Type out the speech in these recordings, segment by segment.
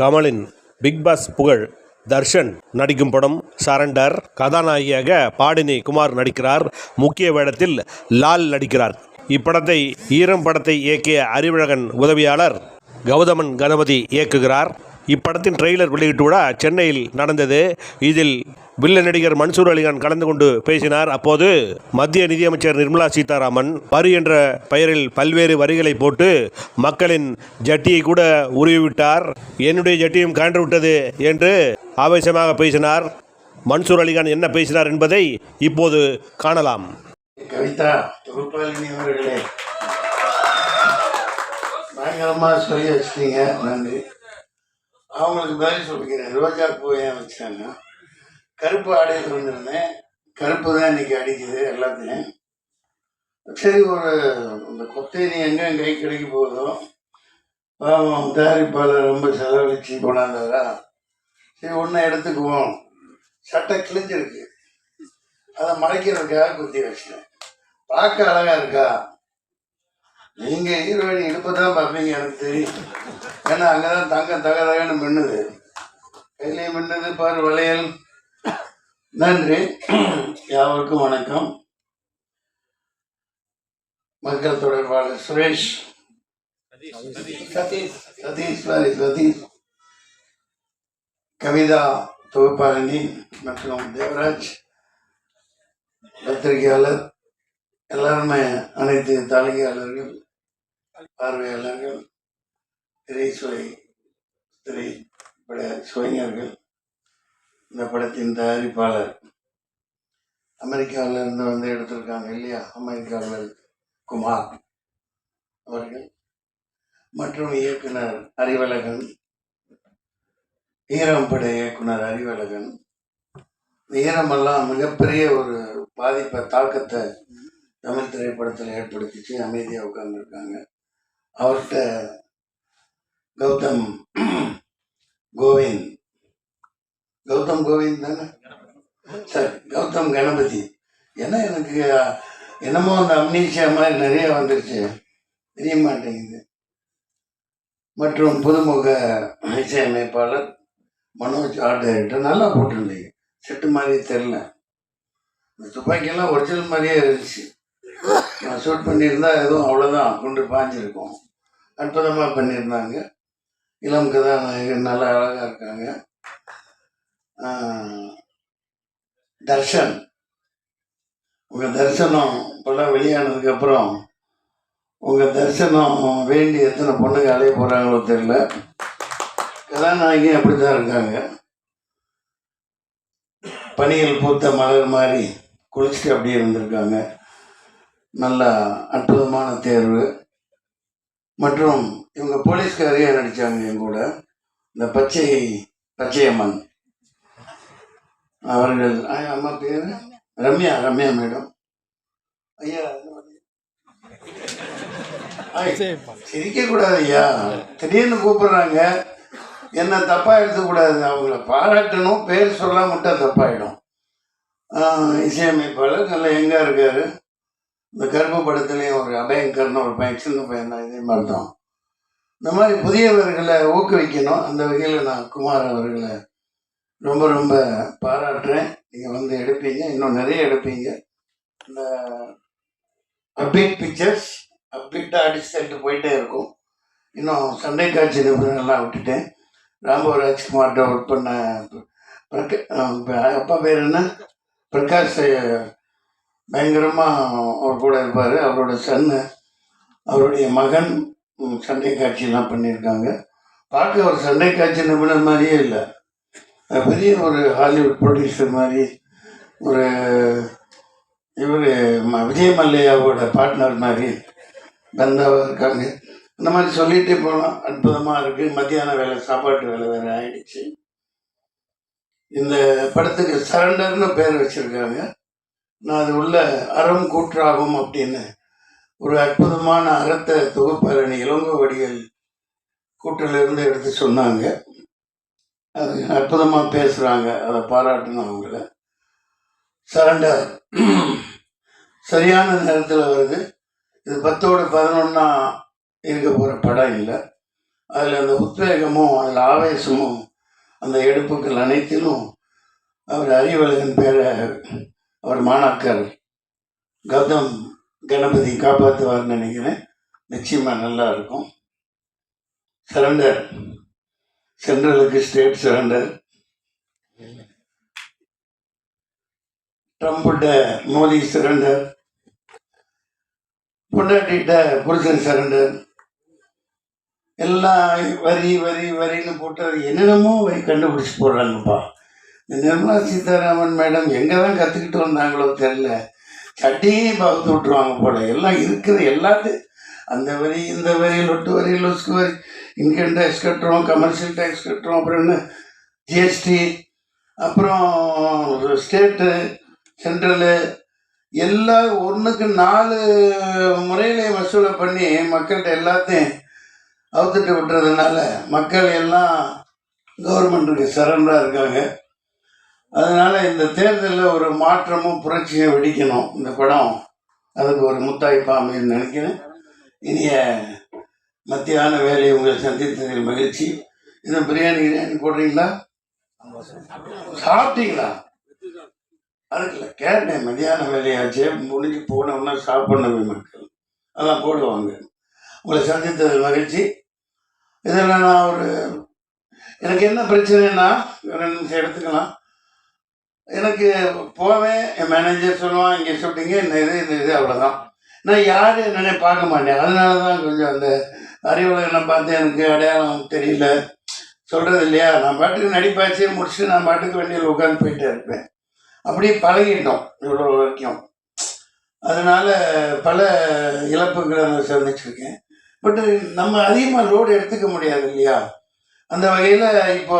கமலின் big pass புகழ் தர்ஷன் நடிக்கும் படம் சரண்டர் கதாநாயகியாக பாடினி குமார் நடிக்கிறார். முக்கிய வேடத்தில் லால் நடிக்கிறார். இப்படத்தை ஈரம் படத்தை இயக்கிய அறிவழகன் உதவியாளர் கௌதமன் கணபதி இயக்குகிறார். இப்படத்தின் ட்ரெய்லர் வெளியிட்டு விட சென்னையில் நடந்தது. இதில் வில்ல நடிகர் மன்சூர் அலிகான் கலந்து கொண்டு பேசினார். அப்போது மத்திய நிதியமைச்சர் நிர்மலா சீதாராமன் வரி என்ற பெயரில் பல்வேறு வரிகளை போட்டு மக்களின் ஜட்டியை கூட உருவிவிட்டார். என்னுடைய ஜட்டியும் கண்டு விட்டது என்று ஆவேசமாக பேசினார். மன்சூர் அலிகான் என்ன பேசினார் என்பதை இப்போது காணலாம். கவிதா தொகுப்பாளினி அவர்களே. பயங்கரமாக சொல்லி வச்சிட்டீங்க. நன்றி. அவங்களுக்கு பதில் சொல்லிக்கிறேன். ரோஜா பூ ஏன் வச்சாங்க கருப்பு ஆடையில் வந்திருந்தேன் கருப்பு தான் இன்னைக்கு அடிக்குது எல்லாத்தையும். சரி ஒரு இந்த கொத்தேரி எங்கே கை கிடைக்க போகுதோ பாவம் தயாரிப்பாளர் ரொம்ப செலவழிச்சு கொண்டாந்தாரா? சரி ஒன்று எடுத்துக்குவோம். சட்டை கிழிஞ்சிருக்கு. அதை மறைக்கிறதுக்காக குத்தி வச்சிட்டேன். பார்க்க அழகாக இருக்கா? நீங்க ஹீரோயின் இடுப்பு தான் பார்ப்பீங்க எனக்கு தெரியும். ஏன்னா அங்கதான் தங்க தக தகன்னு மின்னுது. கையிலையும் மின்னுது பாரு வளையல். நன்றி. யாவருக்கும் வணக்கம். மக்கள் தொடர்பாளர் சுரேஷ். சதீஷ். சதீஷ் சதீஷ். கவிதா தொகுப்பாளினி மற்றும் தேவராஜ். பத்திரிகையாளர். எல்லாருமே அனைத்து தாளிகையாளர்கள் பார்வையாளர்கள் திரைச்சுவை திரைப்பட சுவைஞர்கள். இந்த படத்தின் தயாரிப்பாளர் அமெரிக்காவில் இருந்து வந்து எடுத்திருக்காங்க இல்லையா? அமெரிக்காவில் குமார் அவர்கள். மற்றும் இயக்குனர் அறிவழகன் ஈரம் பட இயக்குனர் அறிவழகன். ஈரமெல்லாம் மிகப்பெரிய ஒரு பாதிப்பை தாக்கத்தை தமிழ் திரைப்படத்தில் ஏற்படுத்திச்சு. அமைதியாக உட்கார்ந்துருக்காங்க. அவர்கிட்ட கௌதம் கோவிந்த். கௌதம் கோவிந்த் தானே? சார் கௌதம் கணபதி. ஏன்னா எனக்கு என்னமோ அந்த அம்னீஷியா மாதிரி நிறைய வந்துருச்சு. தெரிய மாட்டேங்குது. மற்றும் புதுமுக இசையமைப்பாளர் மனோஜ் ஆர்ட் டைரக்டர் நல்லா போட்டிருந்தீங்க. செட்டு மாதிரி தெரில இந்த துப்பாக்கியெல்லாம் ஒரிஜினல் மாதிரியே இருந்துச்சு. ஷூட் பண்ணியிருந்தா எதுவும் அவ்வளோதான் கொண்டு பாஞ்சிருக்கும். அற்புதமாக பண்ணியிருந்தாங்க. இளம் கதாநாயகன் நல்லா அழகாக இருக்காங்க. தர்ஷன். உங்கள் தரிசனம் இப்போல்லாம் வெளியானதுக்கப்புறம் உங்கள் தரிசனம் வேண்டி எத்தனை பொண்ணுங்க அலைய போகிறாங்களோ தெரியல. கதாநாயகி அப்படி தான் இருக்காங்க. பணிகள் பூத்த மலர் மாதிரி குளிச்சுட்டு அப்படியே இருந்திருக்காங்க. நல்ல அற்புதமான தேர்வு. மற்றும் இவங்க போலீஸ்காரியே நடித்தாங்க என் கூட. இந்த பச்சை பச்சையம்மன். அவர்கள் ஆ, அம்மா பேர்? ரம்யா ரம்யா மேடம். ஐயா சிரிக்க கூடாது ஐயா. திடீர்னு கூப்பிடுறாங்க. என்ன தப்பாக எடுத்துக்கூடாது. அவங்கள பாராட்டணும். பேர் சொல்லாம மட்டும் தப்பாயிடும். இசையமைப்பாளர் நல்லா எங்கே இருக்காரு. இந்த கருப்பு படத்துலேயும் ஒரு அபயங்கர்னு ஒரு பையன் சின்ன பையன் தான் இதே மாதிரி தான் இந்த மாதிரி புதியவர்களை ஊக்குவிக்கணும். அந்த வகையில் நான் குமார் அவர்களை ரொம்ப ரொம்ப பாராட்டுறேன். நீங்கள் வந்து எடுப்பீங்க. இன்னும் நிறைய எடுப்பீங்க. இந்த அப்டேட் பிக்சர்ஸ் அப்டேட்டாக அடிச்சுட்டு போயிட்டே இருக்கும். இன்னும் சண்டை காட்சி நிபுணர்கள்லாம் விட்டுட்டேன். ராம்போ ராஜ்குமார்கிட்ட ஒர்க் பண்ண பிரக அப்பா பேர் என்ன? பிரகாஷ் பயங்கரமாக அவர் கூட இருப்பார். அவரோட சன்னு அவருடைய மகன் சண்டை காட்சியெல்லாம் பண்ணியிருக்காங்க. பார்க்க ஒரு சண்டை காட்சி நிபுணர் மாதிரியே இல்லை. பெரிய ஒரு ஹாலிவுட் ப்ரொடியூசர் மாதிரி ஒரு இவர் விஜய் மல்லையாவோட பார்ட்னர் மாதிரி பந்தாவாக இருக்காங்க. இந்த மாதிரி சொல்லிகிட்டே போகலாம் அற்புதமாக இருக்குது மத்தியான வேலை சாப்பாட்டு வேலை வேறு ஆயிடுச்சு. இந்த படத்துக்கு சரண்டர்னு பேர் வச்சுருக்காங்க. நான் அது உள்ள அறம் கூற்றாகும் அப்படின்னு ஒரு அற்புதமான அறத்தை தொகுப்பாளனி இளங்கோ வடிகள் கூட்டிலிருந்து எடுத்து சொன்னாங்க. அது அற்புதமாக பேசுகிறாங்க அதை பாராட்டணும் அவங்கள. சரண்டர். சரியான நேரத்தில் வருது. இது பத்தோடு பதினொன்னா இருக்க போகிற படம் இல்லை. அதில் அந்த உத்வேகமும் அதில் ஆவேசமும் அந்த எடுப்புகள் அனைத்திலும் அவர் அறிவழகன் பேரை அவர் மாணாக்கர் கௌதம் கணபதி காப்பாற்றுவார்னு நினைக்கிறேன். நிச்சயமாக நல்லா இருக்கும். சரண்டர் சென்ட்ரலுக்கு ஸ்டேட் சரண்டர் ட்ரம்ப்கிட்ட மோடி சரண்டர் பொண்டாட்டிகிட்ட புருஷன் சரண்டர் எல்லாம் வரி வரி வரின்னு போட்டு அது என்னென்னமோ கண்டுபிடிச்சி போடுறாங்கப்பா. நிர்மலா சீதாராமன் மேடம் எங்கே தான் கற்றுக்கிட்டு வந்தாங்களோ தெரில சட்டியும் பகுத்து விட்ருவாங்க போல. எல்லாம் இருக்குது எல்லாத்தையும். அந்த வரி இந்த வரி லொட்டு வரி லொஸ்க்கு வரி. இன்கம் டேக்ஸ் கட்டுறோம் கமர்ஷியல் டேக்ஸ் கட்டுறோம் அப்புறம் என்ன? ஜிஎஸ்டி அப்புறம் ஸ்டேட்டு சென்ட்ரலு. எல்லாம் ஒன்றுக்கு நாலு முறையில வசூலை பண்ணி மக்கள்கிட்ட எல்லாத்தையும் அவுத்துட்டு விட்டுறதுனால மக்கள் எல்லாம் கவர்மெண்ட்டுக்கு சரண்டராக இருக்காங்க. அதனால் இந்த தேர்தலில் ஒரு மாற்றமும் புரட்சியும் வெடிக்கணும். இந்த படம் அதுக்கு ஒரு முத்தாய்ப்பாக அமையும் நினைக்கிறேன். இனிய மத்தியான வேலையை உங்களை சந்தித்ததில் மகிழ்ச்சி. இன்னும் பிரியாணி கிரியாணி போடுறீங்களா? சாப்பிட்டீங்களா? அதுக்கு இல்லை கேட்டேன். மதியான வேலையாச்சே. முடிஞ்சு போனோம்னா சாப்பிடணுமே மக்கள். அதான் போடுவாங்க. உங்களை சந்தித்ததில் மகிழ்ச்சி. இதெல்லாம் நான் ஒரு எனக்கு என்ன பிரச்சனைன்னா ரெண்டு நிமிஷம் எடுத்துக்கலாம். எனக்கு போவேன் என் மேனேஜர் சொல்லுவான் இங்கே ஷூட்டிங்க இந்த இது இந்த இது அவ்வளோதான் நான் யார் என்னென்ன பார்க்க மாட்டேன். அதனால தான் கொஞ்சம் அந்த அறிவுலகனை பார்த்து எனக்கு அடையாளம் தெரியல. சொல்கிறது இல்லையா? நான் பாட்டுக்கு நடிப்பாச்சு முடிச்சுட்டு நான் பாட்டுக்கு வண்டியில் உட்காந்து போயிட்டே இருப்பேன். அப்படியே பழகிட்டோம் இவ்வளோ வரைக்கும். அதனால் பல இழப்புகளை நான் சந்திச்சிருக்கேன். பட் நம்ம அதிகமாக லோடு எடுத்துக்க முடியாது இல்லையா? அந்த வகையில் இப்போ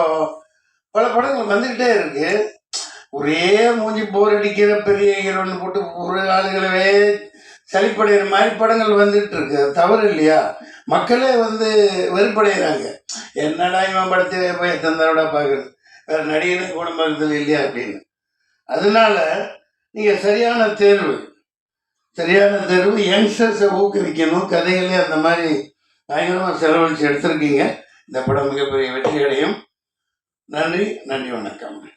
பல படங்கள் வந்துக்கிட்டே இருக்குது ஒரே மூஞ்சி போர் அடிக்கிற பெரிய ஹீரோன்னு போட்டு ஒரு ஆளுகளவே சளிப்படைகிற மாதிரி படங்கள் வந்துட்டு இருக்கு. தவறு இல்லையா? மக்களே வந்து வெறுப்படைகிறாங்க என்னடா இவன் படத்தை போய் தந்தாரோட பார்க்குறது? வேற நடிகனுக்கு குடும்பத்தில் இல்லையா அப்படின்னு. அதனால நீங்கள் சரியான தேர்வு. சரியான தேர்வு. யங்ஸ்டர்ஸை ஊக்குவிக்கணும். கதைகளே அந்த மாதிரி பயங்கரமாக செலவழித்து எடுத்திருக்கீங்க. இந்த படம் மிகப்பெரிய வெற்றி அடையும் நன்றி. நன்றி. வணக்கம்.